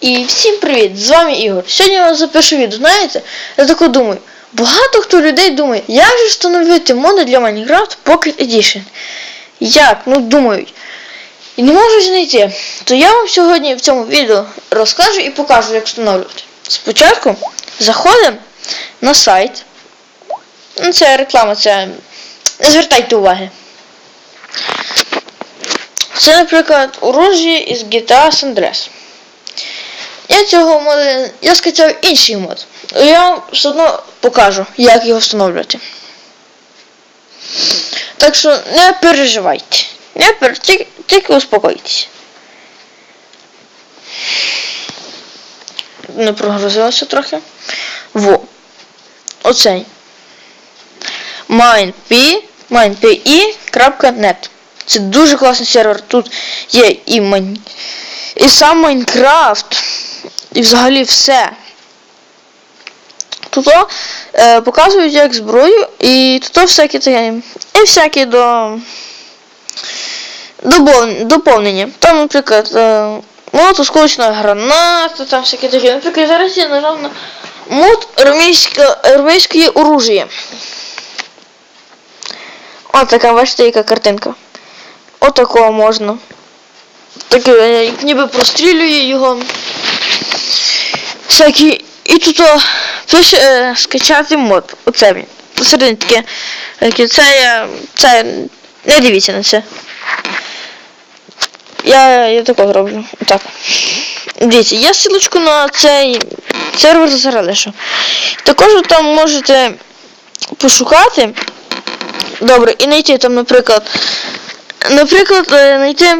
І всім привіт! З вами Ігор. Сьогодні я запишу відео. Знаєте, я тако думаю, багато хто людей думає, як же встановити моди для Minecraft Pocket Edition. Як? Ну думають. І не можуть знайти. То я вам сьогодні в цьому відео розкажу і покажу, як встановлювати. Спочатку заходимо на сайт. Ну, це реклама, це. Не звертайте уваги. Це, наприклад, оружие із GTA San Andreas. Я цього моду, я скачав інший мод. Я вам все одно покажу, як його встановлювати. Так що не переживайте. Не пер... тільки, тільки успокойтесь. Не прогрузилося трохи. Во. Оцей. mindp mindpe.net Це дуже класний сервер. Тут є і майн... і сам Майнкрафт. І взагалі все. Тут е, показують як зброю і тут всякі такі. І всякі до. Доповнення. Там, наприклад, е, мод осколочна граната, там всякі такі. Наприклад, зараз я нажав на мод армійське, оружие. Ось така, бачите, яка картинка. Отакого можна. Таке, е, ніби прострілює його. Всякі. І тут о, пише е, скачати мод. Оце він. Посередині таке. таке, Це я. Це. Не дивіться на це. Я, я тако зроблю. Так. Дивіться, я ссылочку на цей сервер зараз. Також ви там можете пошукати. Добре, і знайти там, наприклад. Наприклад, е, знайти.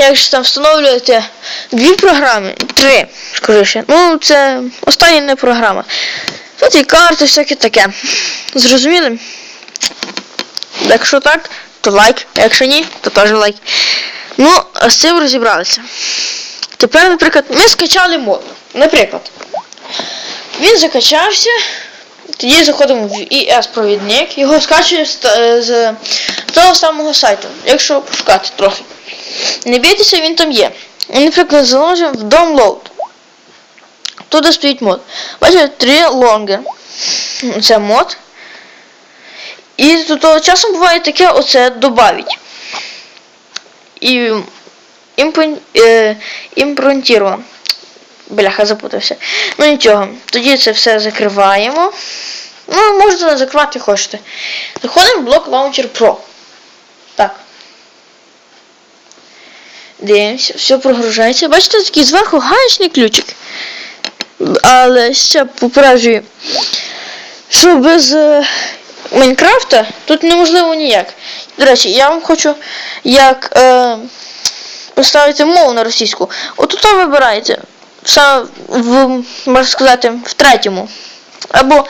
М, Як ж там встановлюєте дві програми, три, скоріше. Ну, це остання не програма. Тут і карти, всяке таке. Зрозуміли? Якщо так, то лайк. Якщо ні, то теж лайк. Ну, а з цим розібралися. Тепер, наприклад, ми скачали мод. Наприклад. Він закачався. Тоді заходимо в ES-провідник, його скачує з того самого сайту, якщо пошукати трохи. Не бійтеся, він там є. І, наприклад, заложимо в download. Туди стоїть мод. Бачите, 3 longer. Це мод. І тут часом буває таке оце добавить. І імпон, е. Бляха, запутався. Ну нічого, тоді це все закриваємо. Ну, можете закривати хочете. Заходимо в блок Launcher Pro. Так. Дивимося, все прогружається. Бачите, такий зверху гаечний ключик. Але ще попереджую, що без е, Майнкрафта тут неможливо ніяк. До речі, я вам хочу як е, поставити мову на російську. Отут ви вибираєте. Саме можна сказати, в третьому. Або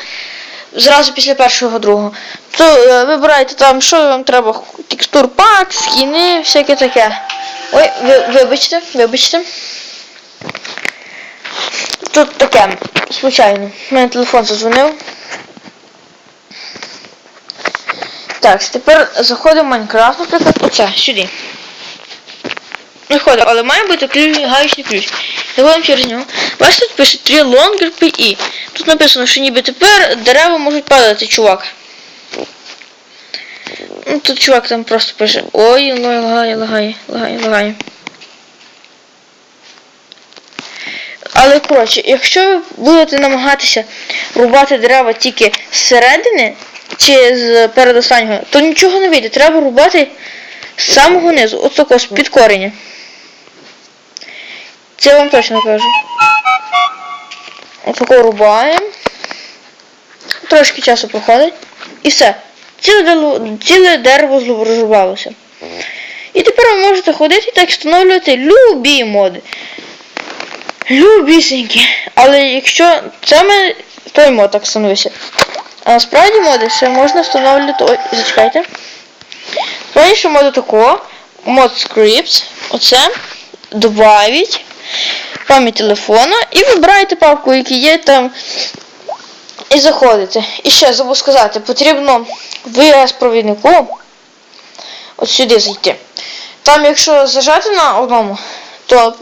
зразу після першого другого. То е, вибирайте там, що вам треба. Текстур пак, скіни, всяке таке. Ой, ви, вибачте, вибачте. Тут таке, случайно. У мене телефон задзвонив. Так, тепер заходимо в Майнкрафт, наприклад, оце, сюди. Виходимо, але має бути ключ, гаючний ключ. Заходимо через нього. Бачите, тут пише 3 longer PE. Тут написано, що ніби тепер дерева можуть падати, чувак. Ну, тут чувак там просто пише. Ой, лагає, лагає, лагає, лагає. Але коротше, якщо ви будете намагатися рубати дерева тільки зсередини чи з передостаннього, то нічого не вийде. Треба рубати з самого низу, от такого, з під кореня. Це я вам точно кажу. Отако рубаємо. Трошки часу проходить. І все. Ціле, ціле дерево розрубалося. І тепер ви можете ходити так встановлювати любі моди. Любісенькі. Але якщо ми той мод так встановився. А насправді моди ще можна встановлювати. Ой, зачекайте. Раніше моду такого. Мод scripts. Оце. Добавить. Пам'ять телефона. І вибираєте папку, які є там. І заходите. І ще забув сказати, потрібно в ES-провіднику от сюди зайти. Там, якщо зажати на одному, то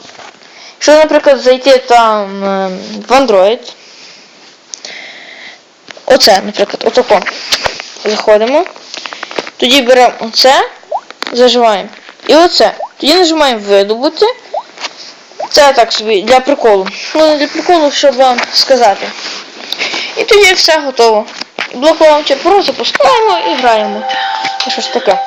Якщо, наприклад, зайти там е, в Android. Оце, наприклад, отако. Заходимо. Тоді беремо оце, зажимаємо. І оце. Тоді нажимаємо видобути. Це так собі для приколу. Ну не для приколу, щоб вам сказати. І тоді все готово. Блок лаунчер запускаємо і граємо. Щось таке.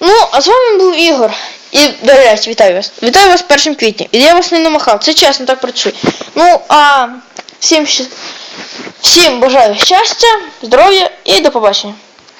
Ну, а з вами був Ігор. І, до речі, вітаю вас. Вітаю вас 1 квітня. І я вас не намахав. Це чесно так працює. Ну, а всім, всім бажаю щастя, здоров'я і до побачення.